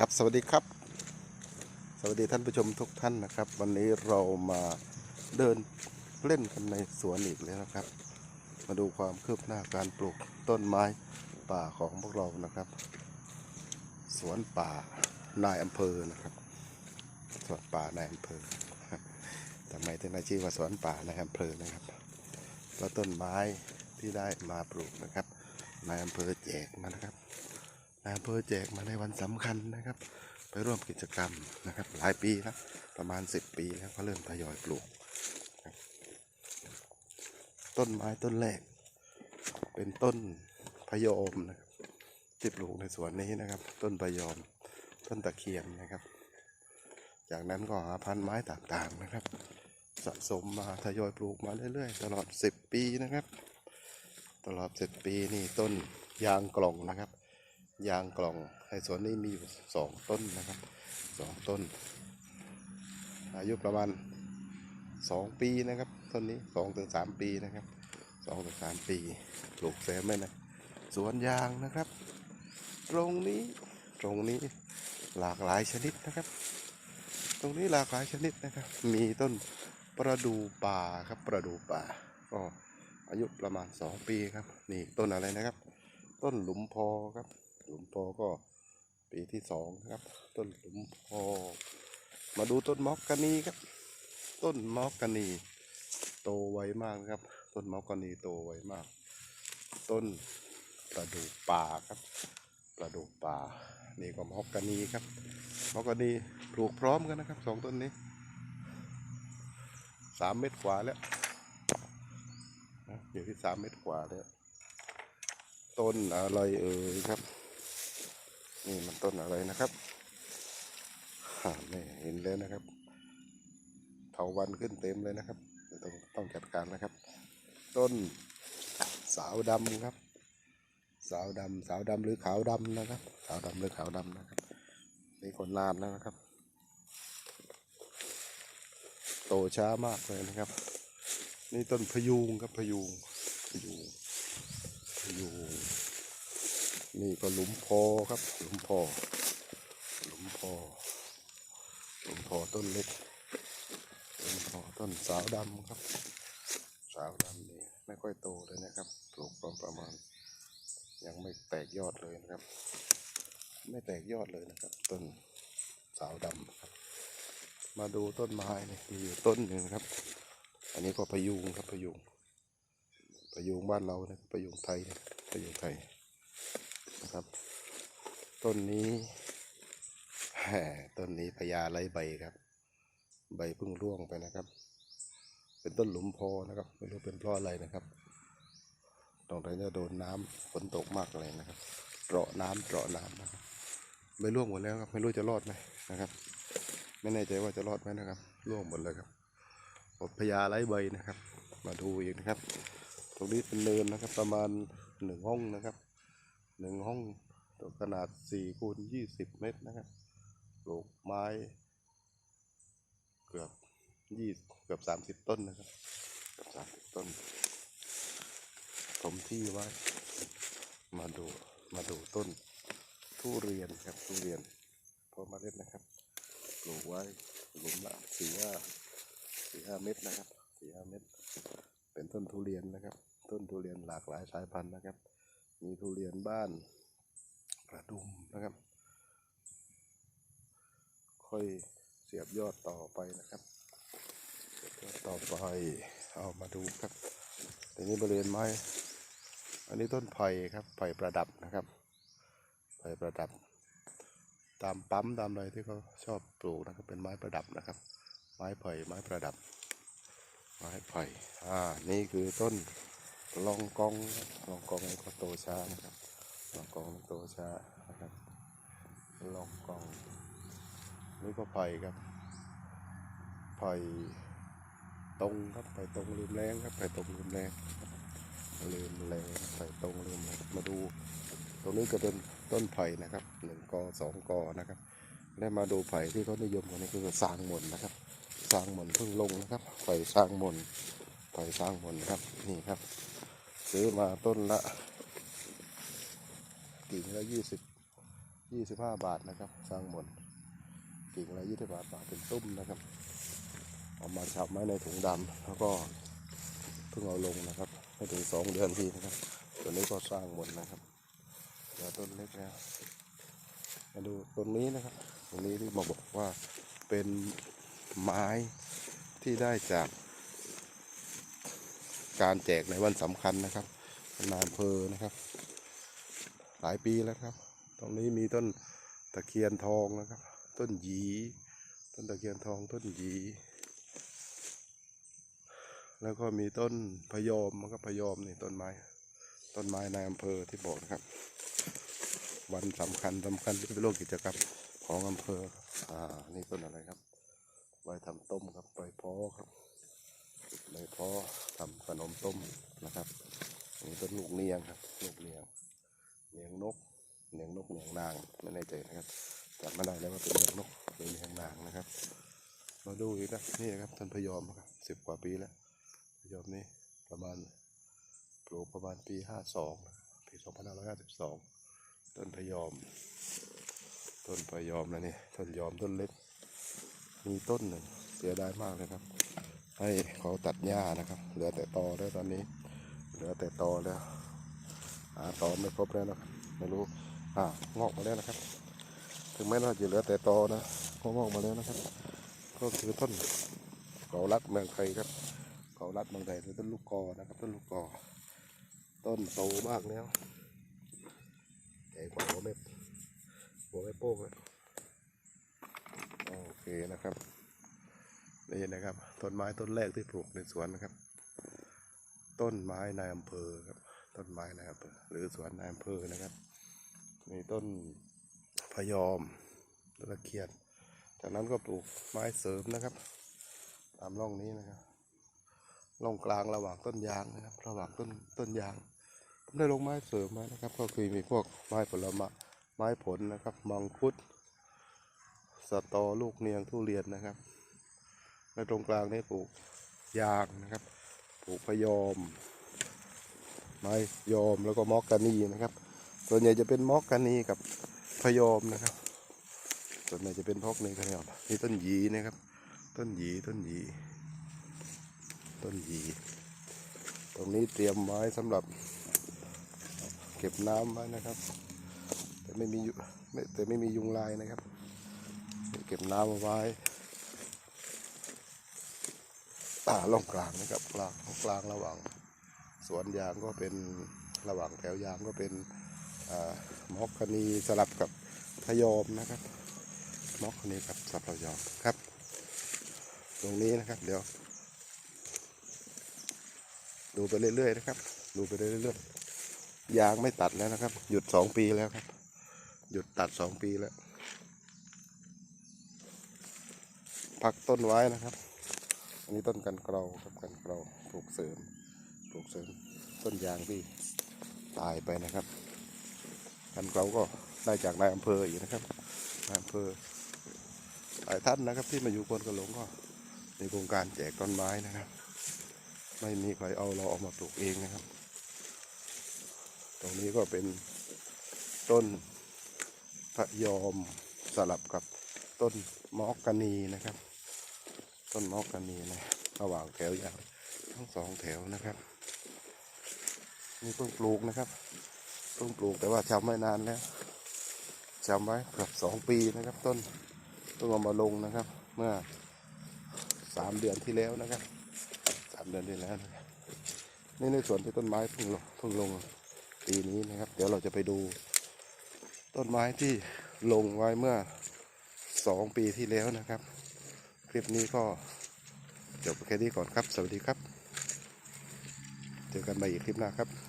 ครับสวัสดีครับ สวัสดีท่านผู้ชมทุกท่านนะครับ วันนี้เรามาเดินเล่นกันในสวนอีกแล้วนะครับ มาดูความคืบหน้าการปลูกต้นไม้ป่าของพวกเรานะครับ สวนป่านายอำเภอนะครับ สวนป่านายอำเภอทำไมถึงได้ชื่อว่าสวนป่านายอำเภอนะครับเพราะต้นไม้ที่ได้มาปลูกนะครับนายอำเภอแจกมานะครับ นายอำเภอแจกมาในวันสำคัญนะครับ ไปร่วมกิจกรรมนะครับ หลายปีแล้วประมาณ 10 ปีแล้วก็เริ่มทยอยปลูก ต้นไม้ต้นแรก เป็นต้นพยอมนะครับที่ปลูกในสวนนี้นะครับ ต้นพยอม ต้นตะเคียนนะครับ จากนั้นก็หาพันธุ์ไม้ต่างๆนะครับสะสมมาทยอยปลูกมาเรื่อยๆ ตลอด 10 ปีนะครับ ตลอด 10 ปีนี่ต้นยางกล่องนะครับ ยางกล่องในสวนนี้มีอยู่สองต้นนะครับสองต้น อายุประมาณสองปีนะครับต้นนี้สองถึงสามปีนะครับสองถึงสามปีปลูกแซมไว้นะสวนยางนะครับ ตรงนี้ตรงนี้หลากหลายชนิดนะครับ ตรงนี้หลากหลายชนิดนะครับ มีต้นประดูป่าครับประดูป่าก็อายุประมาณสองปีครับ นี่ต้นอะไรนะครับ ต้นหลุมพอครับ หลุมพอก็ปีที่สองครับ ต้นหลุมพอ มาดูต้นมอกกานีครับ ต้นมอกกานี โตไวมากครับ ต้นมอกกานีโตไวมาก ต้นประดูป่าครับ ประดูป่า นี่ก็มอกกานีครับมอกกานีปลูกพร้อมกันนะครับสองต้นนี้สามเมตรกว่าแล้วอยู่ที่สามเมตรกว่าแล้ว ต้นอะไรเอ่ยครับ นี่มันต้นอะไรนะครับหาไม่เห็นเลยนะครับเถาวันขึ้นเต็มเลยนะครับ ต้องต้องจัดการนะครับ ต้นสาวดำครับ สาวดำสาวดำหรือขาวดำนะครับ สาวดำหรือขาวดำนะครับนี่คนนานแล้วนะครับ โตช้ามากเลยนะครับ นี่ต้นพยูงครับพยูงพยูง อยู่ นี่ก็หลุมพอครับ หลุมพอ หลุมพอ หลุมพอต้นเล็ก หลุมพอต้นสาวดำครับ สาวดำนี่ไม่ค่อยโตเลยนะครับ ปลูกประประมาณ ยังไม่แตกยอดเลยนะครับ ไม่แตกยอดเลยนะครับ ต้นสาวดำครับ มาดูต้นไม้นี่มีอยู่ต้นหนึ่งครับ อันนี้ก็พยุงครับพยุงประยุงบ้านเรานะประยุงไทยนะประยุงไทย นะครับ ต้นนี้ต้นนี้พญาไรใบครับ ใบเพิ่งร่วงไปนะครับ เป็นต้นหลุมพอนะครับ ไม่รู้เป็นเพราะอะไรนะครับตรงนี้จะโดนน้ำฝนตกมากเลยนะครับเจาะน้ำเจาะน้ำนะครับไม่ร่วงหมดแล้วครับ ไม่รู้จะรอดไหมนะครับ ไม่แน่ใจว่าจะรอดไหมนะครับ ร่วงหมดเลยครับพญาไรใบนะครับ มาดูอีกนะครับ ตรงนี้เป็นเนินนะครับ ประมาณหนึ่งห้องนะครับ หนึ่งห้องตัวขนาดสี่คูณยี่สิบเมตรนะครับปลูกไม้เกือบยี่เกือบสามสิบต้นนะครับเกือบสามสิบต้นถมที่ไว้มาดูมาดูต้นทุเรียนครับทุเรียนพอมาเล็ดนะครับปลูกไว้หลุมละสี่ห้าสี่ห้าเมตรนะครับสี่ห้าเมตร เป็นต้นทุเรียนนะครับ ต้นทุเรียนหลากหลายสายพันธุ์นะครับ บ้านประดุมนะครับ ค่อยเสียบยอดต่อไปนะครับ เสียบยอดต่อไปเอามาดูครับทีนี้บริเวณไม้ อันนี้ต้นไผ่ครับไผ่ประดับนะครับไผ่ประดับ ตามปั๊มตามอะไรที่เขาชอบปลูกนะครับเป็นไม้ประดับนะครับ ไม้ไผ่ไม้ประดับ ไม้ไผ่อ่านี่คือต้นลองกองลองกองนี่ก็โตช้านะครับ ลองกองนี่โตช้านะครับลองกองนี่ก็ไผ่ครับไผ่ตรงครับไผ่ตรงลืมแรงครับไผ่ตรงลืมแรงลืมแรงไผ่ตรงลืมแรงมาดู ตรงนี้ก็เป็นต้นไผ่นะครับหนึ่งกอสองกอนะครับและมาดูไผ่ที่เขานิยมกันนี่คือสางหมนนะครับสร้างหมนเพิ่งลงนะครับไผ่สร้างหมนไผ่สร้างหมนครับนี่ครับ ซื้อมาต้นละ กิ่งละยี่สิบยี่สิบห้าบาทนะครับ สร้างหมดกิ่งละยี่สิบบาทบาทเป็นตุ้มนะครับเอามาฉับไว้ในถุงดำแล้วก็เพิ่งเอาลงนะครับไม่ถึงสองเดือนทีนะครับตัวนี้ก็สร้างหมดนะครับเดี๋ยวต้นเล็กแล้วมาดูต้นนี้นะครับตรงนี้ที่มาบอกว่าเป็นไม้ที่ได้จากการแจกในวันสำคัญนะครับนายอำเภอนะครับ หลายปีแล้วครับ ตรงนี้มีต้นตะเคียนทองนะครับ ต้นหยี ต้นตะเคียนทองต้นหยี แล้วก็มีต้นพยอมมันก็พยอมนี่ต้นไม้ ต้นไม้ในอำเภอที่บอกนะครับ วันสำคัญสำคัญที่เป็นโลกกิจกรรมของอำเภอ อ่า นี่ต้นอะไรครับไว้ทำต้มครับใบพอครับใบพอทำขนมต้มนะครับนี่ต้นลูกเนียงครับ ลูกเนียง เนียงนกเนียงนกเนียงนางไม่แน่ใจนะครับจำไม่ได้แล้วว่าเป็นเนียงนกหรือเนียงนางนะครับ มาดูอีกนะนี่ครับต้นพยอมครับสิบกว่าปีแล้วพยอมนี่ประมาณปลูกประมาณปีห้าสองปีสองพันห้าร้อยห้าสิบสองต้นพยอม ต้นพยอมนะนี่ต้นยอมต้นเล็ก มีต้นหนึ่งเสียดายมากเลยครับ ให้เขาตัดหญ้านะครับ เหลือแต่ตอแล้วตอนนี้ เหลือแต่ตอแล้ว หาตอไม่ครบแล้วนะครับไม่รู้อ่างอกมาแล้วนะครับ ถึงแม้ว่าจะเหลือแต่ตอนะก็งอกมาแล้วนะครับ ก็คือต้นเกาลัดเมืองไทยครับเกาลัดเมืองไทยหรือต้นลูกกอนะครับ ต้นลูกกอ ต้นโตมากแล้วใหญ่กว่าหัวเม็ดหัวแม่โป้งเลยโอเคนะครับนี่นะครับต้นไม้ต้นแรกที่ปลูกในสวนนะครับ ต้นไม้ในอำเภอครับ ต้นไม้นอำเภอหรือสวนในอำเภอนะครับ มีต้นพยอมต้นตะเคียนจากนั้นก็ปลูกไม้เสริมนะครับ ตามร่องนี้นะครับร่องกลางระหว่างต้นยางนะครับ ระหว่างต้นต้นยางผมได้ลงไม้เสริมมานะครับ ก็คือมีพวกไม้ผลไม้ไม้ผลนะครับมังคุดสตอลูกเนียงทุเรียนนะครับในตรงกลางนี่ปลูกยางนะครับ ปลูกพยอม ไม้ยอมแล้วก็มอกกานีนะครับ ส่วนใหญ่จะเป็นมอกกานีกับพยอมนะครับ ส่วนใหญ่จะเป็นพอกนี้ครับนี่ต้นหยีนะครับ ต้นหยีต้นหยีต้นหยีตรงนี้เตรียมไว้สำหรับเก็บน้ำไว้นะครับ แต่ไม่มียุไม่แต่ไม่มียุงลายนะครับ เก็บน้ำเอาไว้อ่าล่องกลางนะครับกลางกลางระหว่าง สวนยางก็เป็นระหว่างแถวยางก็เป็นอมอกคณีสลับกับพะยอมนะครับมอกคณีกับสลับพะยอมครับ ตรงนี้นะครับเดี๋ยว ดูไปเรื่อยๆนะครับ ดูไปเรื่อยๆยางไม่ตัดแล้วนะครับ หยุดสองปีแล้วครับ หยุดตัดสองปีแล้วพักต้นไว้นะครับ อันนี้ต้นกันเกลาครับกันเกลาปลูกเสริม ปลูกเสริมต้นยางที่ตายไปนะครับกันเกลาก็ได้จากนายอำเภออีกนะครับนายอำเภอหลายท่านนะครับ ที่มาอยู่คนกระหลงก็มีโครงการแจกต้นไม้นะครับ ไม่มีใครเอาเราออกมาปลูกเองนะครับ ตรงนี้ก็เป็นต้นพระยอมสลับกับต้นมอกกานีนะครับ ต้นมอกกานีนะระหว่างแถวยาวทั้งสองแถวนะครับ นี่เพิ่งปลูกนะครับเพิ่งปลูกแต่ว่าจำไว้นานแล้วจำไว้เกือบสองปีนะครับ ต้นเพิ่งเอามาลงนะครับ เมื่อสามเดือนที่แล้วนะครับสามเดือนที่แล้วนะครับนี่ในส่วนที่ต้นไม้เพิ่งลงเพิ่งลงปีนี้นะครับ เดี๋ยวเราจะไปดูต้นไม้ที่ลงไว้เมื่อสองปีที่แล้วนะครับ คลิปนี้ก็จบแค่นี้ก่อนครับ สวัสดีครับ เจอกันใหม่อีกคลิปหน้าครับ